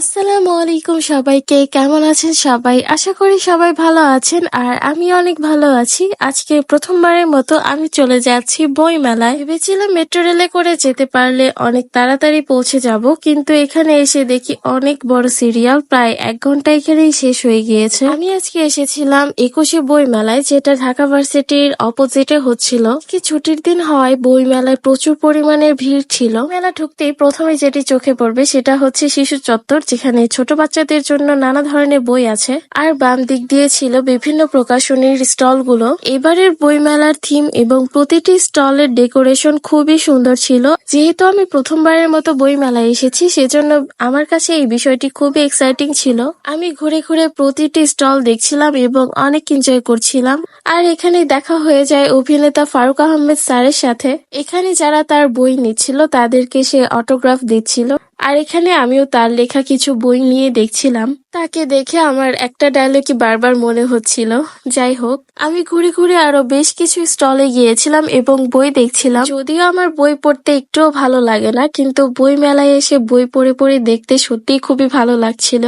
আসসালামু আলাইকুম সবাইকে, কেমন আছেন সবাই? আশা করি সবাই ভালো আছেন আর আমি অনেক ভালো আছি। আজকে প্রথমবারের মতো আমি চলে যাচ্ছি বই মেলায় ভেবেছিলাম মেট্রো রেলে করে যেতে পারলে অনেক তাড়াতাড়ি পৌঁছে যাব, কিন্তু এখানে এসে দেখি অনেক বড় সিরিয়াল, প্রায় এক ঘণ্টা এখানেই শেষ হয়ে গিয়েছে। আমি আজকে এসেছিলাম একুশে বই মেলায় যেটা ঢাকা ভার্সিটির অপোজিটে হচ্ছিল। কি ছুটির দিন হয় বই মেলায় প্রচুর পরিমাণের ভিড় ছিল। মেলা ঢুকতেই প্রথমে যেটি চোখে পড়বে সেটা হচ্ছে শিশু চত্বর যেখানে ছোট বাচ্চাদের জন্য নানা ধরনের বই আছে। আর বাম দিক দিয়ে ছিল বিভিন্ন প্রকাশনীর স্টলগুলো এবারের বই মেলার থিম এবং প্রতিটি স্টলের ডেকোরেশন খুবই সুন্দর ছিল। যেহেতু আমি প্রথমবারের মতো বই মেলায় এসেছি, সেজন্য আমার কাছে এই বিষয়টি খুবই এক্সাইটিং ছিল। আমি ঘুরে ঘুরে প্রতিটি স্টল দেখছিলাম এবং অনেক এনজয় করছিলাম। আর এখানে দেখা হয়ে যায় অভিনেতা ফারুক আহমেদ স্যারের সাথে। এখানে যারা তার বই নিচ্ছিল, তাদেরকে সে অটোগ্রাফ দিচ্ছিল। আর এখানে আমিও তার লেখা কিছু বই নিয়ে দেখছিলাম। তাকে দেখে আমার একটা ডায়লগই বারবার মনে হচ্ছিল। যাই হোক, আমি ঘুরে ঘুরে আরও বেশ কিছু স্টলে গিয়েছিলাম এবং বই দেখছিলাম। যদিও আমার বই পড়তে একটুও ভালো লাগে না, কিন্তু বই মেলায় এসে বই পড়ে পড়ে দেখতে সত্যিই খুবই ভালো লাগছিল।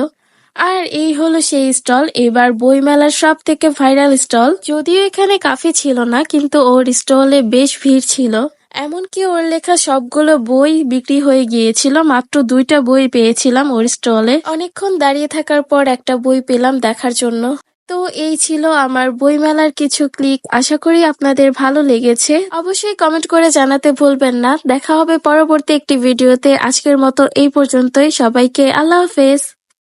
আর এই হলো সেই স্টল এবার বই মেলার সব থেকে ভাইরাল স্টল যদিও এখানে কাফি ছিল না, কিন্তু ওর স্টলে বেশ ভিড় ছিল। এমনকি ওর লেখা সবগুলো বই বিক্রি হয়ে গিয়েছিল, মাত্র দুইটা বই পেয়েছিলাম ওর স্টলে। অনেকক্ষণ দাঁড়িয়ে থাকার পর একটা বই পেলাম দেখার জন্য। তো এই ছিল আমার বইমেলার কিছু ক্লিক। আশা করি আপনাদের ভালো লেগেছে। অবশ্যই কমেন্ট করে জানাতে ভুলবেন না। দেখা হবে পরবর্তী একটি ভিডিওতে। আজকের মতো এই পর্যন্তই। সবাইকে আল্লাহ হাফেজ।